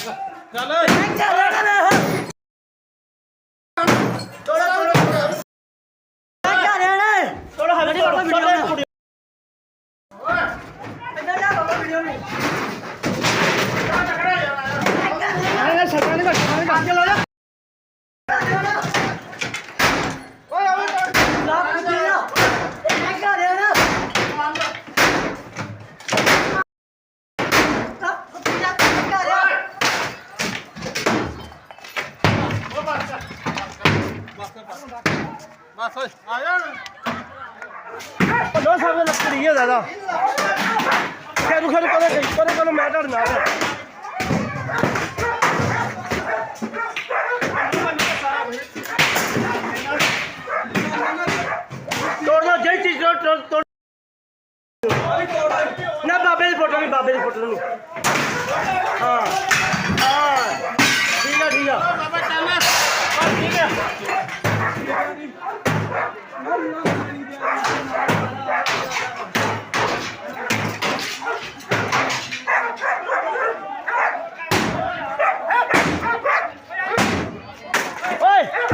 ਚੱਲ। ਥੋੜਾ ਹੱਥ ਫੜੋ, ਥੋੜਾ ਹੱਥ ਫੜੋ। ਇੱਧਰ ਲਿਆ ਬਾਬਾ ਵੀਡੀਓ ਨਹੀਂ। ਬਸ ਓਏ, ਆ ਜਾ ਦੋ ਸਾਹਮਣੇ ਲੱਕੜੀ ਹੈ ਦਾਦਾ। ਖੇਰੂ ਖੇਰੂ ਕਰੇ ਗਈ ਕਰੇ ਕੋਲ ਮੈਂ ਤੁਹਾਡੇ ਨਾਲ ਹਾਂ। ਤੋੜ ਦੋ ਜਿਹੜੀ ਚੀਜ਼ ਤੋੜ ਤੋੜ ਤੋੜ। ਨਾ ਬਾਬੇ ਦੀ ਫੋਟੋ ਨਹੀਂ ਬਾਬੇ ਦੀ ਫੋਟੋ ਨਹੀਂ ਓਏ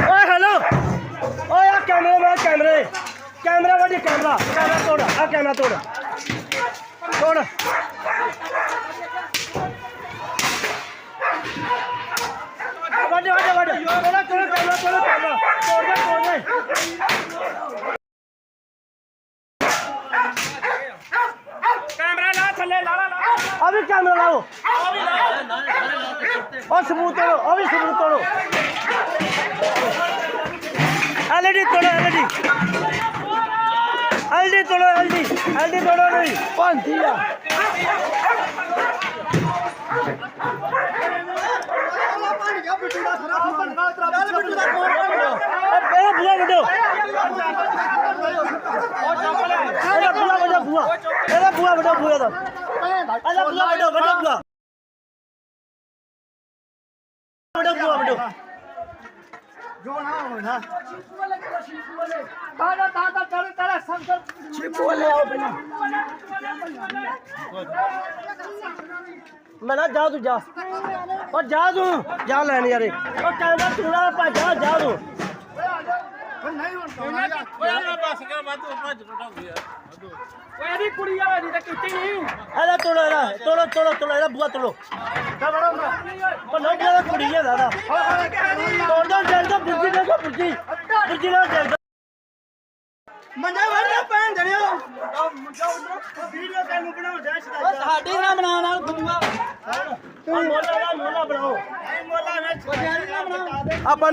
ਓਏ ਹੈਲੋ। ਓਏ, ਆ ਕੈਮਰੇ, ਮੈਂ ਕੈਮਰੇ। ਕੈਮਰਾ ਵਾਡੀ ਕੈਮਰਾ। ਕੈਮਰਾ ਤੋੜ, ਆ ਕੈਮਰਾ। ਤੋੜ ਤੋੜ। अभी कैमरा लाओ और सबूत तोड़ो अभी सबूत तोड़ो एलईडी तोड़ो एलईडी एलईडी तोड़ो एलईडी एलईडी तोड़ो नहीं कौन दिया ਇਹਦਾ ਬੁਆ ਵੱਡਾ ਬੁਆ ਦਾ ਇਹਦਾ ਬੁਆ ਵੱਡਾ ਵੱਡਾ ਬੁਆ ਵੱਡਾ ਬੁਆ ਵੱਡਾ ਮੈਂ ਨਾ ਜਾ ਤੂੰ ਜਾ। ਉਹ ਜਾ ਤੂੰ। ਜਾ ਲੈਣ ਯਾਰੇ ਉਹ ਕਹਿੰਦਾ ਤੂੰ ਨਾ ਭੱਜ, ਜਾ ਜਾ ਤੂੰ ਓਏ ਆ ਬਸ ਕਰ ਵਾਧੂ ਭੱਜ ਬਟਾ ਗਿਆ ਵਾਧੂ ਓਏ ਇਹਦੀ ਕੁੜੀ ਆ ਜੀ ਤਾਂ ਕੀਤੀ ਨਹੀਂ। ਇਹਦਾ ਤੋੜੋ ਇਹਦਾ ਤੋੜੋ ਤੋੜੋ ਤੋੜੋ ਇਹਦਾ ਬੁਆ ਤੋੜੋ ਉਹ ਲੋਕ ਦਾ ਕੁੜੀ ਹੈ ਦਾਦਾ। ਤੋੜ ਦੋ ਜਲ ਦੋ ਬੁੱਝੀ ਦੇ ਦੋ ਬੁੱਝੀ ਬੁੱਝੀ ਨਾਲ ਜਲ ਦੋ। ਮੰਜਾ ਵੜਦਾ ਪੈਣ ਦੜਿਓ ਵੀਡੀਓ ਤੈਨੂੰ ਬਣਾਉ ਦਾ ਸਾਡੀ ਨਾ ਬਣਾਉਣ ਨਾਲ ਗੁੰਗਾ ਤੂੰ ਮੋਲਾ ਦਾ ਮੋਲਾ ਬਣਾਓ। ਮੋਲਾ ਵਿੱਚ ਆਪਾਂ